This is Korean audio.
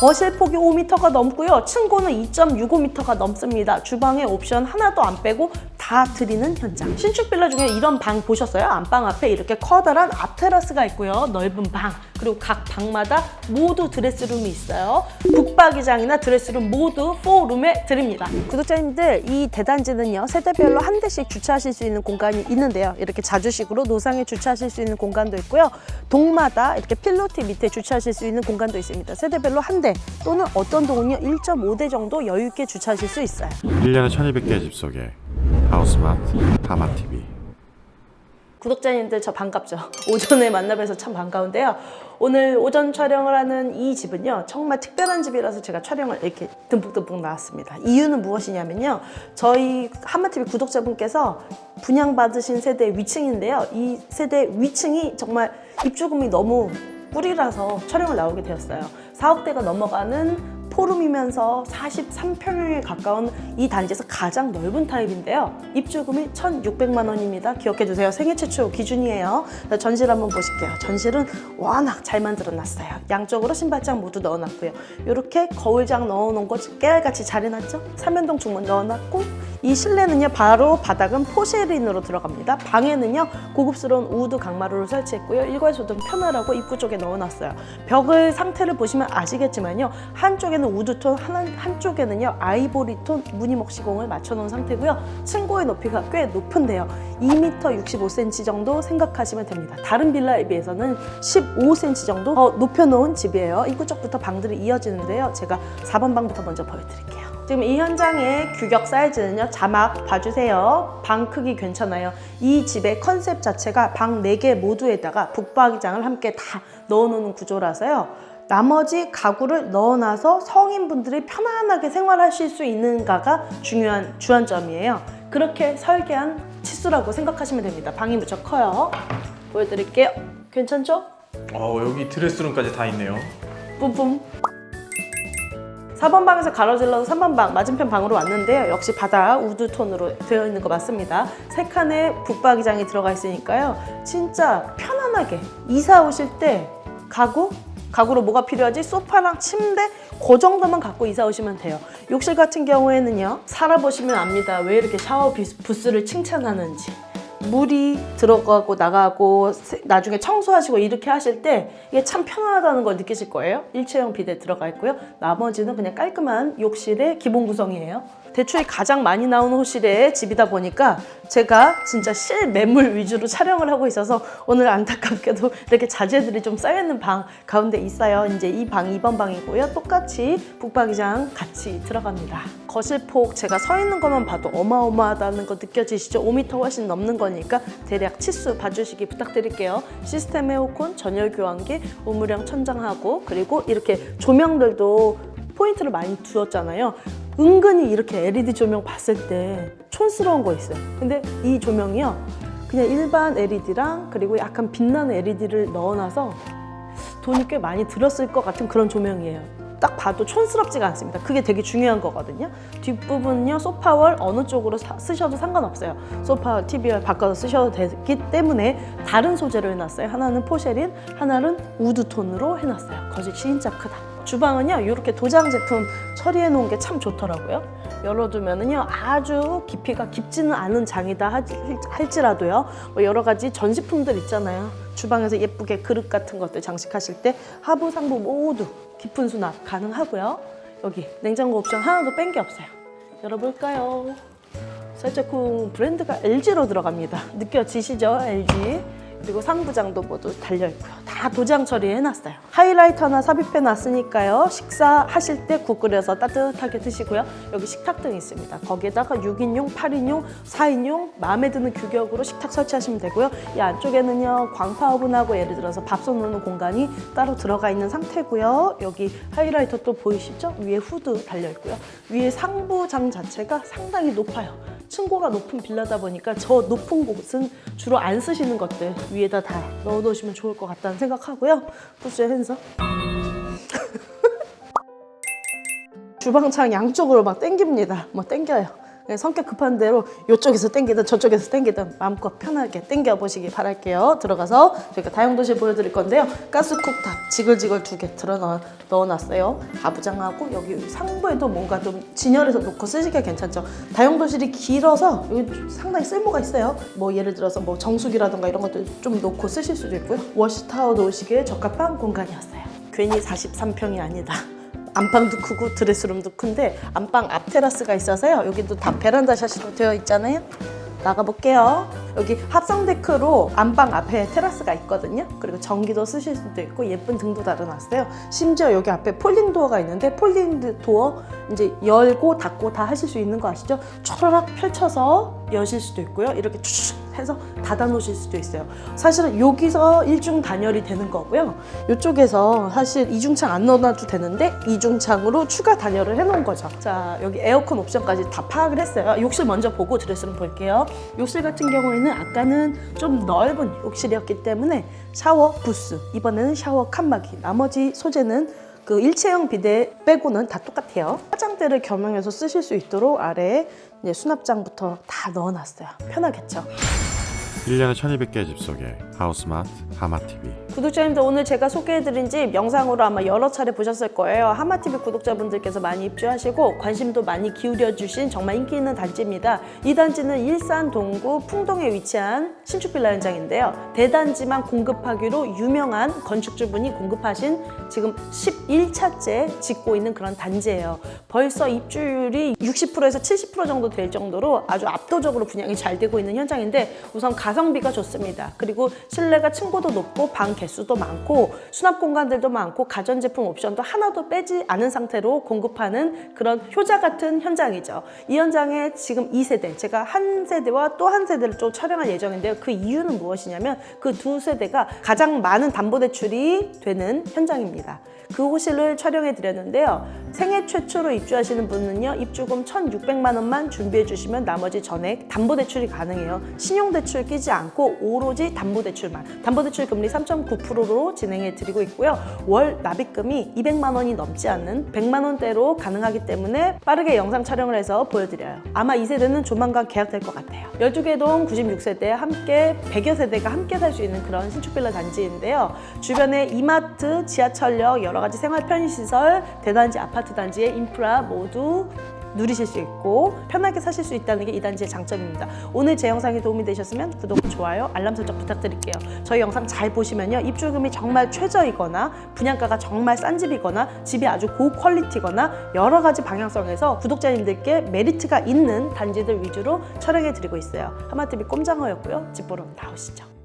거실 폭이 5m가 넘고요. 층고는 2.65m가 넘습니다. 주방에 옵션 하나도 안 빼고 다 드리는 현장. 신축 빌라 중에 이런 방 보셨어요? 안방 앞에 이렇게 커다란 앞테라스가 있고요. 넓은 방. 그리고 각 방마다 모두 드레스룸이 있어요. 북박이장이나 드레스룸 모두 4룸에 드립니다. 구독자님들, 이 대단지는요, 세대별로 한 대씩 주차하실 수 있는 공간이 있는데요. 이렇게 자주식으로 노상에 주차하실 수 있는 공간도 있고요. 동마다 이렇게 필로티 밑에 주차하실 수 있는 공간도 있습니다. 세대별로 한 대 또는 어떤 동은요, 1.5대 정도 여유 있게 주차하실 수 있어요. 1년에 1200개의 집 속에 하우스마트 하마TV 구독자님들 저 반갑죠? 오전에 만나뵈서 참 반가운데요. 오늘 오전 촬영을 하는 이 집은요. 정말 특별한 집이라서 제가 촬영을 이렇게 듬뿍듬뿍 나왔습니다. 이유는 무엇이냐면요. 저희 한마TV 구독자분께서 분양받으신 세대 위층인데요. 이 세대 위층이 정말 입주금이 너무 꿀이라서 촬영을 나오게 되었어요. 4억대가 넘어가는 포룸이면서 43평형에 가까운 이 단지에서 가장 넓은 타입인데요. 입주금이 1,600만 원입니다. 기억해 주세요. 생애 최초 기준이에요. 자, 전실 한번 보실게요. 전실은 워낙 잘 만들어 놨어요. 양쪽으로 신발장 모두 넣어 놨고요. 이렇게 거울장 넣어 놓은 거 깨알같이 잘 해놨죠? 삼연동 중문 넣어 놨고 이 실내는요 바로 바닥은 포쉐린으로 들어갑니다. 방에는요 고급스러운 우드 강마루를 설치했고요. 일괄소등 편하라고 입구 쪽에 넣어놨어요. 벽을 상태를 보시면 아시겠지만요 한쪽에는 우드톤, 한, 한쪽에는요 아이보리톤 무늬목 시공을 맞춰놓은 상태고요. 층고의 높이가 꽤 높은데요. 2m 65cm 정도 생각하시면 됩니다. 다른 빌라에 비해서는 15cm 정도 더 높여놓은 집이에요. 입구 쪽부터 방들이 이어지는데요. 제가 4번 방부터 먼저 보여드릴게요. 지금 이 현장의 규격 사이즈는요 자막 봐주세요 방 크기 괜찮아요 이 집의 컨셉 자체가 방 4개 모두에다가 북박이장을 함께 다 넣어놓는 구조라서요 나머지 가구를 넣어놔서 성인분들이 편안하게 생활하실 수 있는가가 중요한 주안점이에요 그렇게 설계한 치수라고 생각하시면 됩니다 방이 무척 커요 보여드릴게요 괜찮죠? 어 여기 드레스룸까지 다 있네요. 뿜뿜. 4번 방에서 가로질러서 3번 방 맞은편 방으로 왔는데요. 역시 바다 우드 톤으로 되어 있는 거 맞습니다. 세 칸의 북박이장이 들어가 있으니까요. 진짜 편안하게 이사 오실 때 가구 가구로 뭐가 필요하지? 소파랑 침대 그 정도만 갖고 이사 오시면 돼요. 욕실 같은 경우에는요. 살아보시면 압니다. 왜 이렇게 샤워 비- 부스를 칭찬하는지. 물이 들어가고 나가고 세- 나중에 청소하시고 이렇게 하실 때 이게 참 편안하다는 걸 느끼실 거예요. 일체형 비데 들어가 있고요. 나머지는 그냥 깔끔한 욕실의 기본 구성이에요. 대출이 가장 많이 나오는 호실의 집이다 보니까 제가 진짜 실매물 위주로 촬영을 하고 있어서 오늘 안타깝게도 이렇게 자재들이 좀 쌓여있는 방 가운데 있어요. 이제 이 방 2번 방이고요. 똑같이 북박이장 같이 들어갑니다. 거실폭 제가 서 있는 것만 봐도 어마어마하다는 거 느껴지시죠? 5m 훨씬 넘는 거니까 대략 치수 봐주시기 부탁드릴게요. 시스템 에어컨, 전열 교환기, 우물형 천장하고 그리고 이렇게 조명들도 포인트를 많이 두었잖아요. 은근히 이렇게 LED 조명 봤을 때 촌스러운 거 있어요. 근데 이 조명이요. 그냥 일반 LED랑 그리고 약간 빛나는 LED를 넣어놔서 돈이 꽤 많이 들었을 것 같은 그런 조명이에요. 딱 봐도 촌스럽지가 않습니다. 그게 되게 중요한 거거든요. 뒷부분은요, 소파월 어느 쪽으로 사- 쓰셔도 상관없어요. 소파, TV를 바꿔서 쓰셔도 되기 때문에 다른 소재로 해놨어요. 하나는 포쉐린, 하나는 우드톤으로 해놨어요. 거실 진짜 크다. 주방은요, 이렇게 도장 제품 처리해 놓은 게 참 좋더라고요. 열어두면은요, 아주 깊이가 깊지는 않은 장이다 할지라도요, 뭐 여러 가지 전시품들 있잖아요. 주방에서 예쁘게 그릇 같은 것들 장식하실 때 하부, 상부 모두 깊은 수납 가능하고요. 여기 냉장고 옵션 하나도 뺀 게 없어요. 열어볼까요? 살짝쿵 브랜드가 LG로 들어갑니다. 느껴지시죠? LG. 그리고 상부장도 모두 달려있고요. 다 도장 처리해놨어요. 하이라이터 하나 삽입해놨으니까요. 식사하실 때 국 끓여서 따뜻하게 드시고요. 여기 식탁등 있습니다. 거기에다가 6인용, 8인용, 4인용 마음에 드는 규격으로 식탁 설치하시면 되고요. 이 안쪽에는요. 광파 오븐하고 예를 들어서 밥솥 넣는 공간이 따로 들어가 있는 상태고요. 여기 하이라이터 또 보이시죠? 위에 후드 달려있고요. 위에 상부장 자체가 상당히 높아요. 층고가 높은 빌라다 보니까 저 높은 곳은 주로 안 쓰시는 것들 위에다 다 넣어 놓으시면 좋을 것 같다는 생각하고요. 부스의 핸서. 주방창 양쪽으로 막 땡깁니다. 뭐 땡겨요. 그냥 성격 급한 대로 이쪽에서 땡기든 저쪽에서 땡기든 마음껏 편하게 땡겨 보시기 바랄게요. 들어가서 저희가 다용도실 보여드릴 건데요. 가스쿡탑 지글지글 두 개 들어 넣- 넣어놨어요. 가부장하고 여기 상부에도 뭔가 좀 진열해서 놓고 쓰시기가 괜찮죠. 다용도실이 길어서 여기 상당히 쓸모가 있어요. 뭐 예를 들어서 뭐 정수기라든가 이런 것들 좀 놓고 쓰실 수도 있고요. 워시타워 놓으시기에 적합한 공간이었어요. 괜히 43평이 아니다. 안방도 크고 드레스룸도 큰데 안방 앞 테라스가 있어서요. 여기도 다 베란다 샷으로 되어 있잖아요. 나가볼게요. 여기 합성 데크로 안방 앞에 테라스가 있거든요. 그리고 전기도 쓰실 수도 있고 예쁜 등도 달아놨어요. 심지어 여기 앞에 폴딩 도어가 있는데 폴딩 도어 이제 열고 닫고 다 하실 수 있는 거 아시죠? 촤라락 펼쳐서 여실 수도 있고요. 이렇게 쭉 해서 닫아 놓으실 수도 있어요. 사실은 여기서 일중 단열이 되는 거고요. 이쪽에서 사실 이중창 안 넣어놔도 되는데 이중창으로 추가 단열을 해 놓은 거죠. 자 여기 에어컨 옵션까지 다 파악을 했어요. 욕실 먼저 보고 드레스룸 볼게요. 욕실 같은 경우에는 아까는 좀 넓은 욕실이었기 때문에 샤워 부스 이번에는 샤워 칸막이 나머지 소재는 그 일체형 비데 빼고는 다 똑같아요. 화장대를 겸용해서 쓰실 수 있도록 아래에 수납장부터 다 넣어놨어요. 편하겠죠. 1년에 1200개의 집 속에 하우스마트 하마TV 구독자님들 오늘 제가 소개해드린 집 영상으로 아마 여러 차례 보셨을 거예요. 하마TV 구독자분들께서 많이 입주하시고 관심도 많이 기울여주신 정말 인기 있는 단지입니다. 이 단지는 일산 동구 풍동에 위치한 신축 빌라 현장인데요. 대단지만 공급하기로 유명한 건축주분이 공급하신 지금 11차째 짓고 있는 그런 단지예요. 벌써 입주율이 60%에서 70% 정도 될 정도로 아주 압도적으로 분양이 잘 되고 있는 현장인데 우선 가성비가 좋습니다. 그리고 실내가 층고도 높고 방 개수도 많고 수납 공간들도 많고 가전제품 옵션도 하나도 빼지 않은 상태로 공급하는 그런 효자 같은 현장이죠. 이 현장에 지금 2세대, 제가 한 세대와 또 한 세대를 또 촬영할 예정인데요. 그 이유는 무엇이냐면 그 두 세대가 가장 많은 담보대출이 되는 현장입니다. 그 호실을 촬영해 드렸는데요. 생애 최초로 입주하시는 분은요, 입주금 1,600만 원만 준비해 주시면 나머지 전액 담보대출이 가능해요. 신용대출 끼지 않고 오로지 담보 대출만. 담보대출 금리 3.9%로 진행해 드리고 있고요. 월 납입금이 200만 원이 넘지 않는 100만 원대로 가능하기 때문에 빠르게 영상 촬영을 해서 보여드려요. 아마 이 세대는 조만간 계약될 것 같아요. 12개 동 96세대 함께 100여 세대가 함께 살 수 있는 그런 신축빌라 단지인데요. 주변에 이마트, 지하철역, 여러 가지 생활 편의시설, 대단지, 아파트 단지의 인프라 모두 누리실 수 있고 편하게 사실 수 있다는 게 이 단지의 장점입니다. 오늘 제 영상이 도움이 되셨으면 구독, 좋아요, 알람 설정 부탁드릴게요. 저희 영상 잘 보시면요. 입주금이 정말 최저이거나 분양가가 정말 싼 집이거나 집이 아주 고퀄리티거나 여러 가지 방향성에서 구독자님들께 메리트가 있는 단지들 위주로 촬영해 드리고 있어요. 하마TV 꼼장어였고요. 집 보러 나오시죠.